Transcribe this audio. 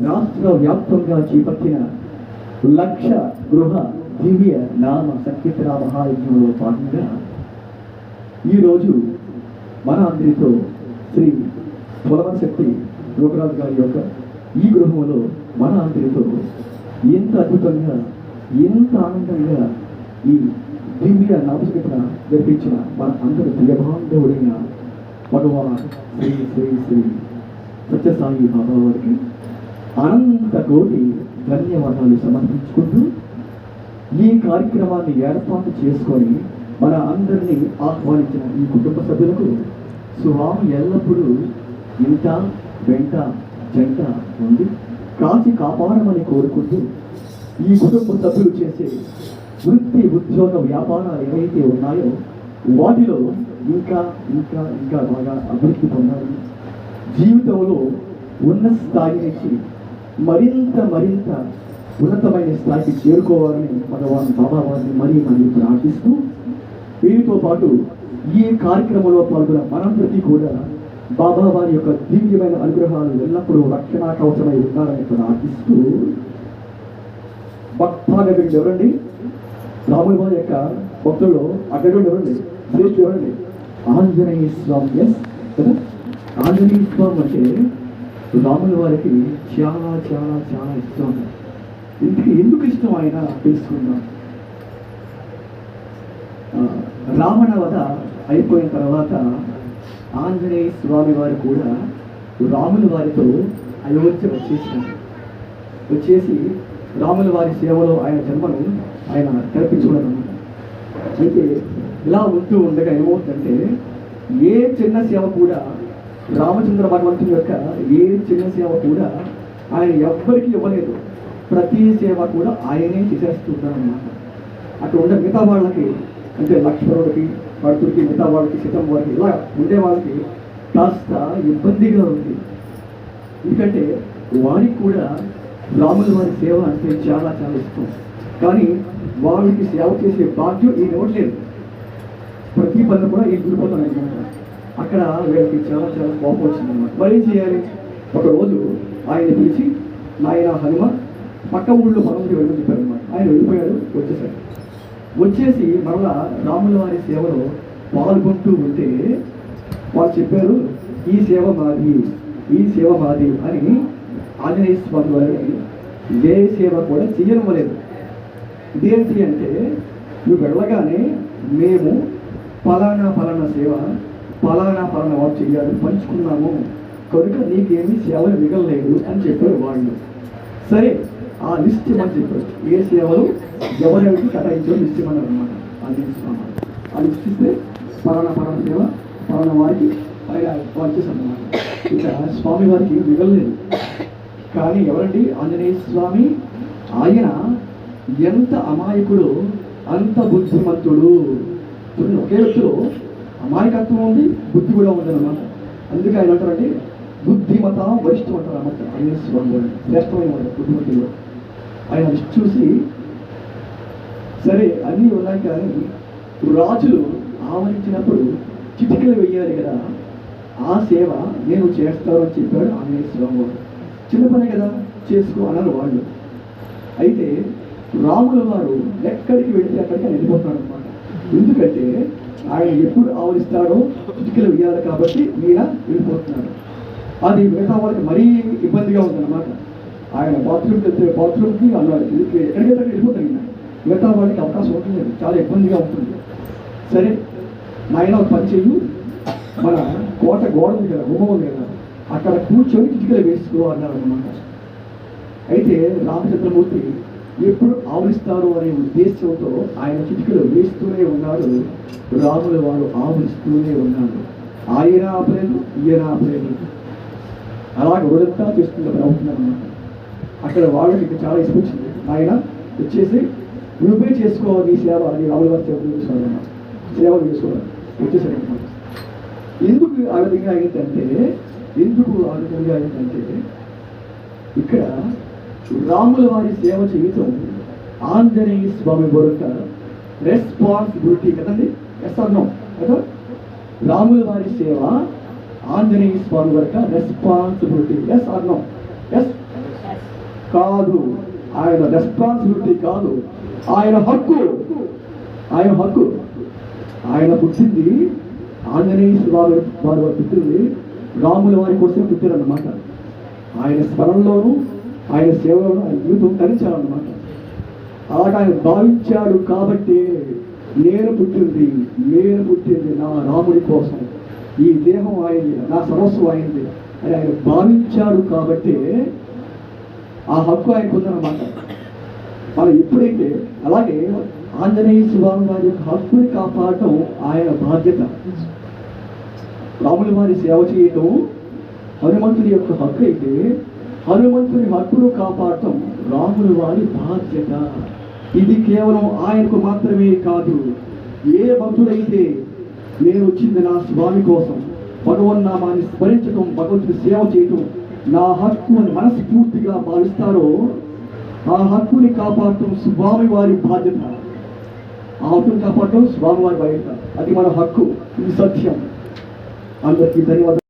రాష్ట్ర వ్యాప్తంగా చేపట్టిన లక్ష గృహ దివ్య నామ సంకీర్తన మహాయజ్ఞంలో భాగంగా ఈరోజు మన అందరితో శ్రీ శక్తి లోకరాజు గారి యొక్క ఈ గృహంలో మన అందరితో ఎంత అద్భుతంగా ఎంత ఆనందంగా ఈ దివ్య నామసంకీర్తన జరిపించిన మన అందరి ప్రియబాంధవుడైన భగవాన్ శ్రీ శ్రీ శ్రీ సత్యసాయి బాబా వారికి అనంత కోటి ధన్యవాదాలు సమర్పించుకుంటూ ఈ కార్యక్రమాన్ని ఏర్పాటు చేసుకొని మన అందరినీ ఆహ్వానించిన ఈ కుటుంబ సభ్యులకు స్వామి ఎల్లప్పుడూ ఇంట వెంట జంట ఉంది కాచి కాపాడమని కోరుకుంటూ ఈ కుటుంబ సభ్యులు చేసే వృత్తి ఉద్యోగ వ్యాపారాలు ఏవైతే ఉన్నాయో వాటిలో ఇంకా ఇంకా ఇంకా బాగా అభివృద్ధి పొందాలని జీవితంలో ఉన్న స్థాయి నుంచి మరింత మరింత ఉన్నతమైన స్థాయికి చేరుకోవాలని భగవాన్ బాబా వారిని మరీ మరీ ప్రార్థిస్తూ వీరితో పాటు ఈ కార్యక్రమంలో పాల్గొన్న మనందరికీ కూడా బాబా వారి యొక్క దివ్యమైన అనుగ్రహాలు ఎల్లప్పుడూ రక్షణ కవచమై ఉండాలని ప్రార్థిస్తూ భక్తాగా ఎవరండి? రాముల వారి యొక్క భక్తుల్లో అక్కడ ఎవరండి? శ్రేష్ఠుడు ఎవరండి? ఆంజనేయ స్వామి ఎస్ కదా? ఆంజనేయ స్వామి అంటే రాముల వారికి చాలా చాలా చాలా ఇష్టం. ఇంటికి ఎందుకు ఇష్టం ఆయన? తెలుసుకుందాం. రావణ వధ అయిపోయిన తర్వాత ఆంజనేయ స్వామి వారు కూడా రాముల వారితో అయోధ్య వచ్చేసినారు. వచ్చేసి రాముల వారి సేవలో ఆయన జన్మను ఆయన కల్పించుకోవడం అయితే ఇలా ఉంటూ ఉండగా ఏమవుతుందంటే ఏ చిన్న సేవ కూడా రామచంద్ర భగవంతుని యొక్క ఏ చిన్న సేవ కూడా ఆయన ఎవ్వరికీ ఇవ్వలేదు. ప్రతి సేవ కూడా ఆయనే చేసేస్తున్నారన్నమాట అక్కడ ఉండే మిగతా వాళ్ళకి అంటే లక్ష్మణుడికి భరతుడికి మిగతా వాళ్ళకి సీతం వారికి ఇలా ఉండే వాళ్ళకి కాస్త ఇబ్బందిగా ఉంది. ఎందుకంటే వారికి కూడా రాముల వారి సేవ అంటే చాలా చాలా ఇష్టం. కానీ వాళ్ళకి సేవ చేసే భాగ్యం ఈ నోట్లేదు ప్రతి పనులు కూడా ఈ గురిపోతాను అనమాట అక్కడ వీళ్ళకి చాలా చాలా కోపం వచ్చింది అనమాట మరి ఏం చేయాలి? ఒకరోజు ఆయన పిలిచి నాయన హనుమ పక్క ఊళ్ళో పనులకి వెళ్ళి చెప్పారు అనమాట ఆయన వెళ్ళిపోయాడు వచ్చేసాడు. వచ్చేసి మరలా రాముల వారి సేవలో పాల్గొంటూ ఉంటే వాళ్ళు చెప్పారు ఈ సేవ మాది ఈ సేవ మాది అని ఆంజనేయ స్వామి వారిని ఏ సేవ కూడా చేయనివ్వలేదు ఇదేంటి అంటే నువ్వు వెళ్ళగానే మేము ఫలానా ఫలానా సేవ పలానా పలానా వారు చెయ్యాలి పంచుకున్నాము. కనుక నీకేమీ సేవలు మిగలలేదు అని చెప్పారు వాళ్ళు. సరే ఆ లిస్ట్ ఇవ్వమని చెప్పారు. ఏ సేవలు ఎవరెవరికి కేటాయించారో లిస్ట్ ఇవ్వమన్నారు అనమాట ఆంజనేయ స్వామి ఆ లిస్ట్ ఇస్తే పలానా పలానా సేవ పలానా వారికి ఆయన అనమాట ఇక స్వామి వారికి మిగలలేదు. కానీ ఎవరండి? ఆంజనేయ స్వామి. ఆయన ఎంత అమాయకుడు అంత బుద్ధిమంతుడు. ఒకే వ్యక్తిలో అమాయకత్వం ఉంది బుద్ధి కూడా ఉంది అందుకే ఆయన అంటారంటే బుద్ధిమత వరిష్టం అంటారు అన్నమాట. ఆంజనేయ స్వామి శ్రేష్టమైన వాడు బుద్ధిమంతుడు ఆయన చూసి సరే అన్నీ ఉన్నాయి కానీ రాజులు ఆవరించినప్పుడు చిటికలు వెయ్యాలి కదా. ఆ సేవ నేను చేస్తాను అని చెప్పాడు ఆంజనేయ స్వామి వారు చిన్న పనే కదా చేసుకో అన్నారు వాళ్ళు. అయితే రాముల వారు ఎక్కడికి వెళితే అక్కడికి వెళ్ళిపోతాడు అనమాట ఎందుకంటే ఆయన ఎప్పుడు ఆవరిస్తాడో ఇటుకలు వేయాలి కాబట్టి ఈయన వెళ్ళిపోతున్నాడు అది మిగతా వాళ్ళకి మరీ ఇబ్బందిగా ఉందన్నమాట. ఆయన బాత్రూమ్కి వెళ్తే బాత్రూమ్కి అన్నాడు ఇది ఎక్కడికి ఎక్కడికి వెళ్ళిపోతాడు మిగతా వాళ్ళకి అవకాశం ఉంటుంది చాలా ఇబ్బందిగా ఉంటుంది. సరే నాయన ఒక పని చెయ్యి. మన కోట గోడ ఉంది కదా గుమ్మ ఉంది కదా అక్కడ కూర్చొని ఇటుకలు వేసుకో అన్నారు అనమాట అయితే రామచంద్రమూర్తి ఎప్పుడు ఆవరిస్తారు అనే ఉద్దేశంతో ఆయన చిటికలు వేస్తూనే ఉన్నారు రాముల వారు ఆవరిస్తూనే ఉన్నారు. ఆయన ఆపలేదు ఈయన ఆపలేదు. అలాగే రోజంతా చేస్తున్న ప్రవర్తన అనమాట అక్కడ వాళ్ళకి ఇంకా చాలా ఇష్టం వచ్చింది. ఆయన వచ్చేసి నువ్వే చేసుకోవాలి సేవ అని రాముల వారి సేవ చేసుకోవాలన్నమాట సేవ చేసుకోవాలి. వచ్చేసాడు అనమాట ఎందుకు ఆ విధంగా అయిందంటే ఎందుకు ఆ విధంగా అయిందంటే ఇక్కడ రాముల వారి సేవ చేయటం ఆంజనేయ స్వామి వరక రెస్పాన్సిబిలిటీ కదండి? ఎస్ అన్నాం కదా? రాముల వారి సేవ ఆంజనేయ స్వామి వరక రెస్పాన్సిబిలిటీ ఎస్ అన్నాం ఎస్ కాదు. ఆయన రెస్పాన్సిబిలిటీ కాదు. ఆయన హక్కు. ఆయన హక్కు. ఆయన పుట్టింది ఆంజనేయ స్వామి వారి వారు పుట్టింది రాముల వారి కోసం పుట్టారన్నమాట. ఆయన స్మరణలోను ఆయన సేవ ఆయన జీవితం తరించాలన్నమాట. అలాగ ఆయన భావించాడు కాబట్టి నేను పుట్టింది నేను పుట్టింది నా రాముడి కోసం. ఈ దేహం ఆయింది నా సర్వస్వం అయింది అని ఆయన భావించాడు కాబట్టి ఆ హక్కు ఆయనకు ఉందన్నమాట మనం ఎప్పుడైతే అలాగే ఆంజనేయ స్వామి వారి యొక్క హక్కుని కాపాడటం ఆయన బాధ్యత. రాముల వారి సేవ చేయటం హనుమంతుడి యొక్క హక్కు అయితే హనుమంతుని హక్కును కాపాడటం రాముల వారి బాధ్యత. ఇది కేవలం ఆయనకు మాత్రమే కాదు ఏ భక్తుడైతే నేను వచ్చింది నా స్వామి కోసం భగవన్నామాన్ని స్మరించటం భగవంతుని సేవ చేయటం నా హక్కు అని మనస్ఫూర్తిగా భావిస్తారో ఆ హక్కుని కాపాడటం స్వామి వారి బాధ్యత. ఆ హక్కుని కాపాడటం స్వామి వారి బాధ్యత. అది మన హక్కు. ఇది సత్యం. అందరికీ ధన్యవాదాలు.